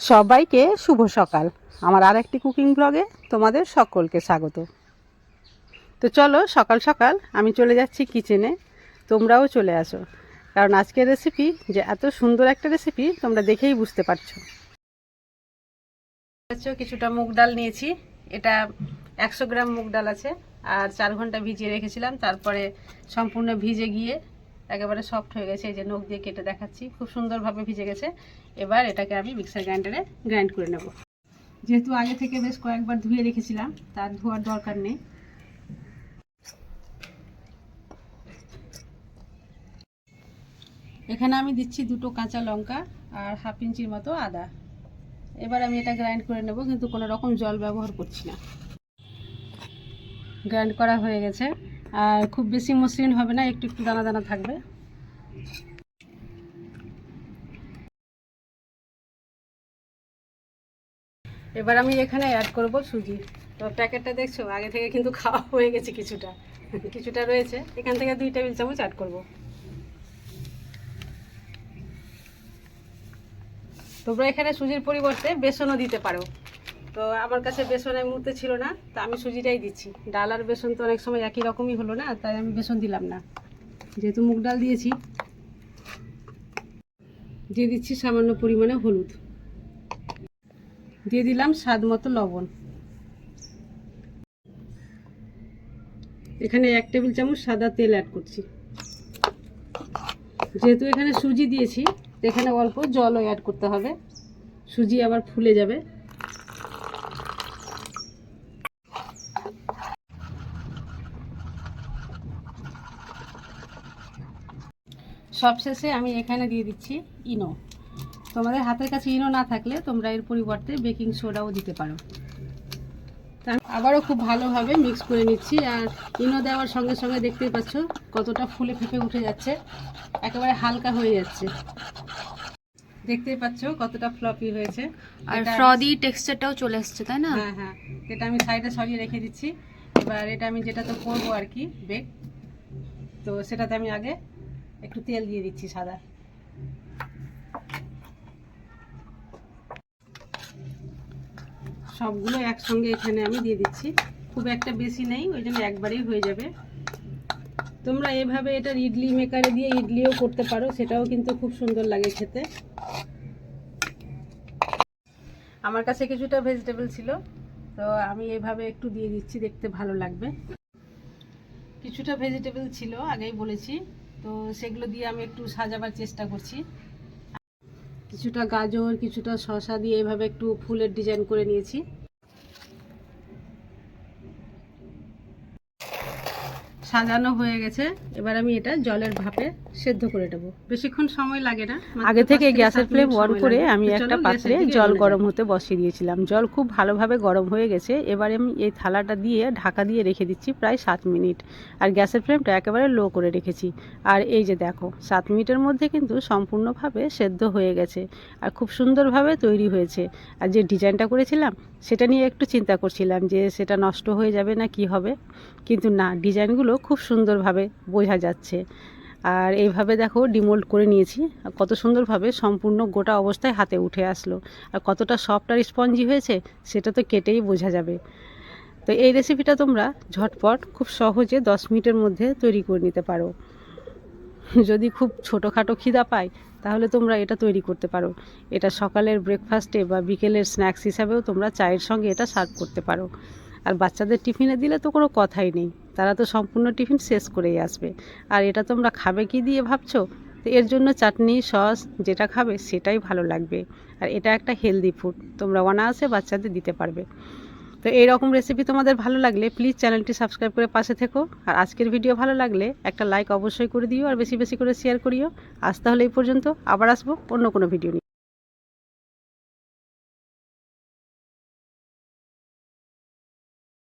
সবাইকে শুভ সকাল। আমার আর একটি কুকিং ব্লগে তোমাদের সকলকে স্বাগত। তো চলো, সকাল সকাল আমি চলে যাচ্ছি কিচেনে। তোমরাও চলে আসো। কারণ আজকের রেসিপি যে এত সুন্দর একটা রেসিপি তোমরা দেখেই বুঝতে পারছ। কিছুটা মুগ ডাল নিয়েছি। এটা একশো গ্রাম মুগ ডাল আছে। আর চার ঘণ্টা ভিজিয়ে রেখেছিলাম। তারপরে সম্পূর্ণ ভিজে গিয়ে একেবারে সফট হয়ে গেছে, এই যে নখ দিয়ে কেটে দেখাচ্ছি। খুব সুন্দরভাবে ভিজে গেছে। এবার এটাকে আমি মিক্সার গ্রাইন্ডারে গ্রাইন্ড করে নেব। যেহেতু আগে থেকে বেশ কয়েকবার ধুয়ে রেখেছিলাম, তার ধোয়ার দরকার নেই। এখানে আমি দিচ্ছি দুটো কাঁচা লঙ্কা আর হাফ ইঞ্চির মতো আদা। এবার আমি এটা গ্রাইন্ড করে নেব, কিন্তু কোনো রকম জল ব্যবহার করছি না। গ্রাইন্ড করা হয়ে গেছে। আর খুব বেশি মসৃণ হবে না, একটু একটু দানা দানা থাকবে। এবার আমি এখানে অ্যাড করব সুজি। তো প্যাকেটটা দেখছ, আগে থেকে কিন্তু খাওয়া হয়ে গেছে কিছুটা। কিছুটা রয়েছে। এখান থেকে দুই টেবিল চামচ অ্যাড করব। তোমরা এখানে সুজির পরিবর্তে বেসনও দিতে পারো। তো আমার কাছে বেসন এই মুহূর্তে ছিল না, তা আমি সুজিটাই দিচ্ছি। ডাল আর বেসন তো অনেক সময় একই রকমই হলো না, তাই আমি বেসন দিলাম না। যেহেতু মুগ ডাল দিয়েছি, দিয়ে দিচ্ছি সামান্য পরিমাণে হলুদ। দিয়ে দিলাম স্বাদ মতো লবণ। এখানে এক টেবিল চামচ সাদা তেল অ্যাড করছি। যেহেতু এখানে সুজি দিয়েছি এখানে অল্প জলও অ্যাড করতে হবে। সুজি আবার ফুলে যাবে। সবশেষে আমি এখানে দিয়ে দিচ্ছি ইনো। তোমাদের হাতের কাছে ইনো না থাকলে তোমরা এর পরিবর্তে বেকিং সোডাও দিতে পারো। আবারও খুব ভালোভাবে মিক্স করে নিচ্ছি আর ইনো দেওয়ার সঙ্গে সঙ্গে দেখতেই পাচ্ছ কতটা ফুলে ফেপে উঠে যাচ্ছে একেবারে হালকা হয়ে যাচ্ছে। দেখতেই পাচ্ছ কতটা ফ্লপি হয়েছে। আর ফ্রদি টেক্সচারটাও চলে আসছে তাই না? হ্যাঁ হ্যাঁ। এটা আমি সাইডে সরিয়ে রেখে দিচ্ছি। এবার এটা আমি যেটা তো করব আর কি বেক তো সেটাতে আমি আগে একটু তেল দিয়ে দিচ্ছি সাদা। সবগুলো একসঙ্গে এখানে আমি দিয়ে দিচ্ছি। খুব একটা বেশি নেই, ওই জন্য একবারেই হয়ে যাবে। তোমরা এভাবে এটা ইডলি মেকারে দিয়ে ইডলিও করতে পারো, সেটাও কিন্তু খুব সুন্দর লাগে খেতে। আমার কাছে কিছুটা ভেজিটেবল ছিল, তো আমি এভাবে একটু দিয়ে দিচ্ছি, দেখতে ভালো লাগবে। কিছুটা ভেজিটেবল ছিল, আগেই বলেছি। তো সেগুলো দিয়ে আমি একটু সাজাবার চেষ্টা করছি। কিছুটা গাজর, কিছুটা শশা দিয়ে এভাবে একটু ফুলের ডিজাইন করে নিয়েছি। সাজানো হয়ে গেছে। এবার আমি এটা জলের ভাপে সেদ্ধ করে দেবো বেশিক্ষণ সময় লাগে না আগে থেকে গ্যাসের ফ্লেম অন করে আমি একটা পাত্রে জল গরম হতে বসিয়ে দিয়েছিলাম। জল খুব ভালোভাবে গরম হয়ে গেছে। এবারে আমি এই থালাটা দিয়ে ঢাকা দিয়ে রেখে দিচ্ছি প্রায় সাত মিনিট। আর গ্যাসের ফ্লেমটা একেবারে লো করে রেখেছি। আর এই যে দেখো সাত মিনিটের মধ্যে কিন্তু সম্পূর্ণভাবে সেদ্ধ হয়ে গেছে। আর খুব সুন্দরভাবে তৈরি হয়েছে। আর যে ডিজাইনটা করেছিলাম সেটা নিয়ে একটু চিন্তা করছিলাম যে সেটা নষ্ট হয়ে যাবে না কি হবে। কিন্তু না ডিজাইনগুলো খুব সুন্দরভাবে বোঝা যাচ্ছে। আর এইভাবে দেখো ডিমোল্ড করে নিয়েছি। কত সুন্দরভাবে সম্পূর্ণ গোটা অবস্থায় হাতে উঠে আসলো। আর কতটা সফট আর স্পঞ্জি হয়েছে, সেটা তো কেটেই বোঝা যাবে। তো এই রেসিপিটা তোমরা ঝটপট খুব সহজে দশ মিনিটের মধ্যে তৈরি করে নিতে পারো। যদি খুব ছোটোখাটো খিদা পায়, তাহলে তোমরা এটা তৈরি করতে পারো। এটা সকালের ব্রেকফাস্টে বা বিকেলের স্ন্যাক্স হিসাবেও তোমরা চায়ের সঙ্গে এটা সার্ভ করতে পারো। আর বাচ্চাদের টিফিনে দিলে তো কোনো কথাই নেই। তারা তো সম্পূর্ণ টিফিন শেষ করেই আসবে। আর এটা তোমরা খাবে কি দিয়ে ভাবছ? তো এর জন্য চাটনি, সস, যেটা খাবে সেটাই ভালো লাগবে। আর এটা একটা হেলদি ফুড তোমরা অনায়াসে বাচ্চাদের দিতে পারবে। তো এই রকম রেসিপি তোমাদের ভালো লাগলে প্লিজ চ্যানেলটি সাবস্ক্রাইব করে পাশে থেকো। আর আজকের ভিডিও ভালো লাগলে একটা লাইক অবশ্যই করে দিও আর বেশি বেশি করে শেয়ার করিও। আজ তাহলে এই পর্যন্ত, আবার আসব অন্য কোনো ভিডিও নিয়ে।